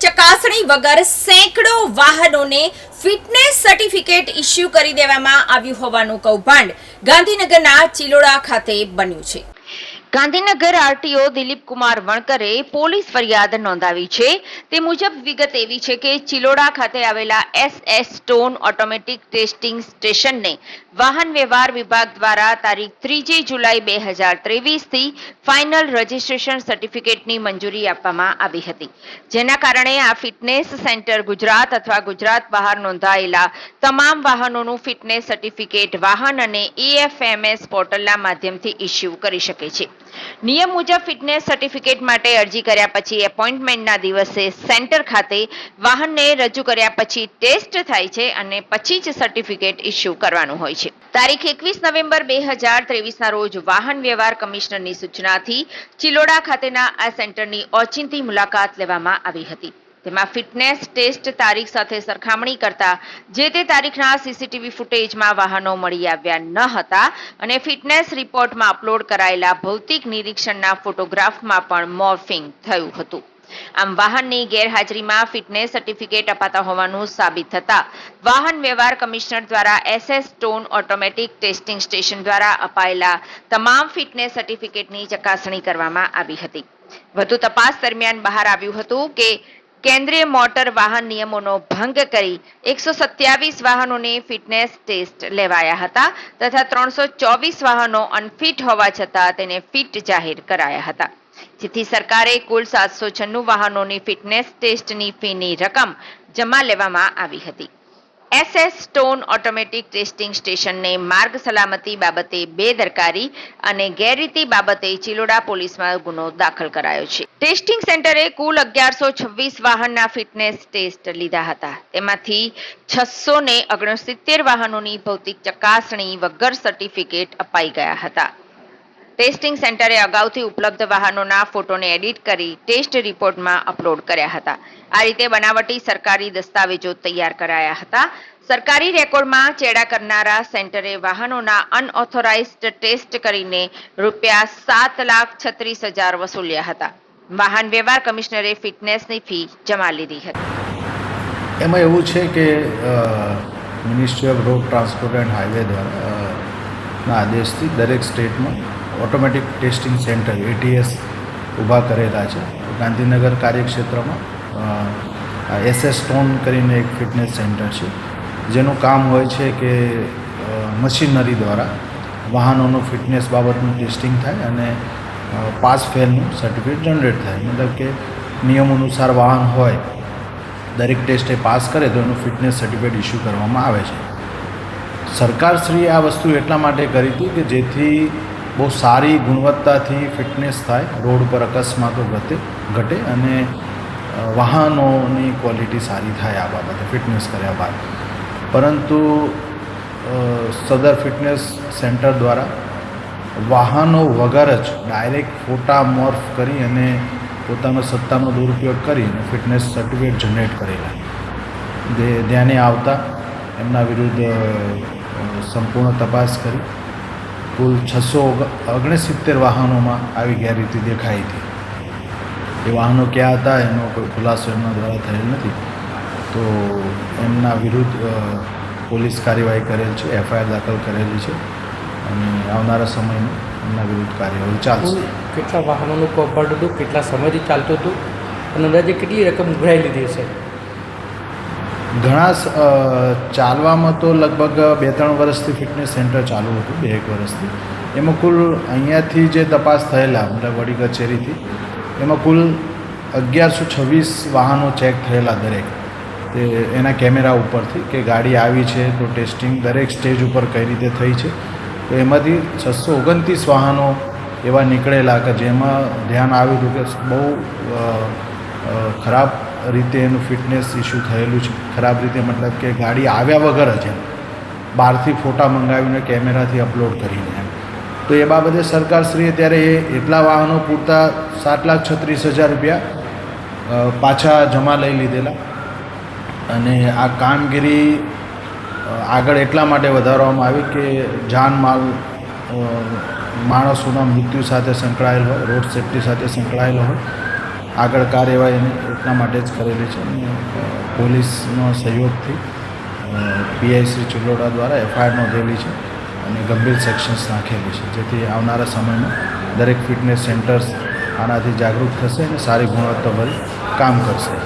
ચકાસણી વગર સેંકડો વાહનોને ફિટનેસ સર્ટિફિકેટ ઇસ્યુ કરી દેવામાં આવ્યું હોવાનું કૌભાંડ ગાંધીનગરના ચિલોડા ખાતે બન્યું છે. ગાંધીનગર આરટીઓ દિલીપ કુમાર વણકરે પોલીસ ફરિયાદ નોંધાવી છે. તે મુજબ વિગત એવી છે કે ચિલોડા ખાતે આવેલા S S stone automatic testing સ્ટેશનને વાહન વ્યવહાર વિભાગ દ્વારા તારીખ ત્રીજી જુલાઈ બે હજાર ત્રેવીસથી ફાઇનલ રજિસ્ટ્રેશન સર્ટિફિકેટની મંજૂરી આપવામાં આવી હતી. જેના કારણે આ ફિટનેસ સેન્ટર ગુજરાત અથવા ગુજરાત બહાર નોંધાયેલા તમામ વાહનોનું ફિટનેસ સર્ટિફિકેટ વાહન અને એએફએમએસ પોર્ટલના માધ્યમથી ઇસ્યુ કરી શકે છે. નિયમ મુજબ ફિટનેસ સર્ટિફિકેટ માટે અરજી કર્યા પછી એપોઇન્ટમેન્ટના દિવસે સેન્ટર ખાતે વાહનને રજૂ કર્યા પછી ટેસ્ટ થાય છે અને પછી જ સર્ટિફિકેટ ઇસ્યુ કરવાનું હોય છે. તારીખ એકવીસ નવેમ્બર બે હજાર ત્રેવીસના રોજ વાહન વ્યવહાર કમિશનરની સૂચનાથી ચિલોડા ખાતેના આ સેન્ટરની ઓચિંતી મુલાકાત લેવામાં આવી હતી. તેમાં ફિટનેસ ટેસ્ટ તારીખ સાથે સરખામણી કરતા જે તે તારીખના સીસીટીવી ફૂટેજમાં વાહનો મળી આવ્યા ન હતા અને ફિટનેસ રિપોર્ટમાં અપલોડ કરાયેલા ભૌતિક નિરીક્ષણના ફોટોગ્રાફમાં પણ મોર્ફિંગ થયું હતું. આમ વાહનની ગેરહાજરીમાં ફિટનેસ સર્ટિફિકેટ અપાતા હોવાનું સાબિત થતા વાહન વ્યવહાર કમિશનર દ્વારા SS stone automatic testing station દ્વારા અપાયેલા તમામ ફિટનેસ સર્ટિફિકેટની ચકાસણી કરવામાં આવી હતી. વધુ તપાસ દરમિયાન બહાર આવ્યું હતું કે કેન્દ્રીય મોટર વાહન નિયમોનો ભંગ કરી એકસો સત્યાવીસ વાહનોને ફિટનેસ ટેસ્ટ લેવાયા હતા તથા ત્રણસો ચોવીસ વાહનો અનફિટ હોવા છતાં તેને ફિટ જાહેર કરાયા હતા. જેથી સરકારે કુલ સાતસો છન્નું વાહનોની ફિટનેસ ટેસ્ટની ફીની રકમ જમા લેવામાં આવી હતી. એસએસ સ્ટોન ઓટોમેટિક ટેસ્ટિંગ સ્ટેશનને માર્ગ સલામતી બાબતે બેદરકારી અને ગેરરીતિ બાબતે ચિલોડા પોલીસમાં ગુનો દાખલ કરાયો છે. ટેસ્ટિંગ સેન્ટરે કુલ અગિયારસો છવ્વીસ વાહનના ફિટનેસ ટેસ્ટ લીધા હતા. તેમાંથી છસો ને ઓગણસિત્તેર વાહનોની ભૌતિક ચકાસણી વગર સર્ટિફિકેટ અપાઈ ગયા હતા. ટેસ્ટિંગ સેન્ટરે અગાઉથી ઉપલબ્ધ વાહનોના ફોટોને એડિટ કરી ટેસ્ટ રિપોર્ટમાં અપલોડ કર્યા હતા. આ રીતે બનાવટી સરકારી દસ્તાવેજો તૈયાર કરાયા હતા. સરકારી રેકોર્ડમાં ચેડા કરનારા સેન્ટરે વાહનોના અનઓથોરાઇઝ્ડ ટેસ્ટ કરીને રૂપિયા સાત લાખ છત્રીસ હજાર વસૂલ્યા હતા. વાહન વ્યવહાર કમિશનરે ફિટનેસની ફી જમા લીધી હતી. એમાં એવું છે કે ministry of road transport and highway દ્વારા ના આદેશથી દરેક સ્ટેટમાં ઓટોમેટિક ટેસ્ટિંગ સેન્ટર એટીએસ ઊભા કરેલા છે. ગાંધીનગર કાર્યક્ષેત્રમાં એસએસ સ્ટોન કરીને એક ફિટનેસ સેન્ટર છે, જેનું કામ હોય છે કે મશીનરી દ્વારા વાહનોનું ફિટનેસ બાબતનું ટેસ્ટિંગ થાય અને પાસ ફેલનું સર્ટિફિકેટ જનરેટ થાય. મતલબ કે નિયમ અનુસાર વાહન હોય, દરેક ટેસ્ટે પાસ કરે તો એનું ફિટનેસ સર્ટિફિકેટ ઇસ્યુ કરવામાં આવે છે. સરકારશ્રીએ આ વસ્તુ એટલા માટે કરી હતી કે જેથી બહુ સારી ગુણવત્તાથી ફિટનેસ થાય, રોડ પર અકસ્માતો ઘટે ઘટે અને વાહનોની ક્વોલિટી સારી થાય આ બાબતે, ફિટનેસ કર્યા બાદ. પરંતુ સદર ફિટનેસ સેન્ટર દ્વારા વાહનો વગર જ ડાયરેક્ટ ફોટા મોર્ફ કરી અને પોતાનો સત્તાનો દુરુપયોગ કરીને ફિટનેસ સર્ટિફિકેટ જનરેટ કરેલા. જે ધ્યાને આવતા એમના વિરુદ્ધ સંપૂર્ણ તપાસ કરી. કુલ છસો ઓગણસિત્તેર વાહનોમાં આવી ગેરરીતિ દેખાઈ હતી. એ વાહનો ક્યાં હતા એનો કોઈ ખુલાસો એમના દ્વારા થયેલ નથી. તો એમના વિરુદ્ધ પોલીસ કાર્યવાહી કરેલ છે, એફઆઈઆર દાખલ કરેલી છે અને આવનારા સમયમાં એમના વિરુદ્ધ કાર્યવાહી ચાલશે. કેટલા વાહનોનું કૌભાંડ હતું, કેટલા સમયથી ચાલતું હતું, અને અંદાજે કેટલી રકમ ઉઘરાઈ લીધી હશે? ઘણા ચાલવામાં તો લગભગ બે ત્રણ વર્ષથી ફિટનેસ સેન્ટર ચાલુ હતું, બે એક વર્ષથી. એમાં કુલ અહીંયાથી જે તપાસ થયેલા, મતલબ વડી કચેરીથી, એમાં કુલ અગિયારસો છવ્વીસ વાહનો ચેક થયેલા દરેક. તે એના કેમેરા ઉપરથી કે ગાડી આવી છે તો ટેસ્ટિંગ દરેક સ્ટેજ ઉપર કઈ રીતે થઈ છે. તો એમાંથી છસો ઓગણત્રીસ વાહનો એવા નીકળેલા કે જેમાં ધ્યાન આવ્યું હતું કે બહુ ખરાબ રીતે એનું ફિટનેસ ઇસ્યુ થયેલું છે. ખરાબ રીતે મતલબ કે ગાડી આવ્યા વગર જ એમ. બહારથી ફોટા મંગાવીને કેમેરાથી અપલોડ કરીને એમ. તો એ બાબતે સરકારશ્રીએ ત્યારે એ એટલા વાહનો પૂરતા સાત લાખ છત્રીસ હજાર રૂપિયા પાછા જમા લઈ લીધેલા. અને આ કામગીરી આગળ એટલા માટે વધારવામાં આવી કે જાનમાલ માલ માણસોના મૃત્યુ સાથે સંકળાયેલ હોય, રોડ સેફટી સાથે સંકળાયેલો હોય. આગળ કાર્યવાહી એની એટલા માટે જ કરેલી છે. અને પોલીસનો સહયોગથી પીઆઈ ચિલોડા દ્વારા એફઆઈઆર નોંધેલી છે અને ગંભીર સેક્શન્સ નાખેલી છે. જેથી આવનારા સમયમાં દરેક ફિટનેસ સેન્ટર્સ આનાથી જાગૃત થશે અને સારી ગુણવત્તાભરી કામ કરશે.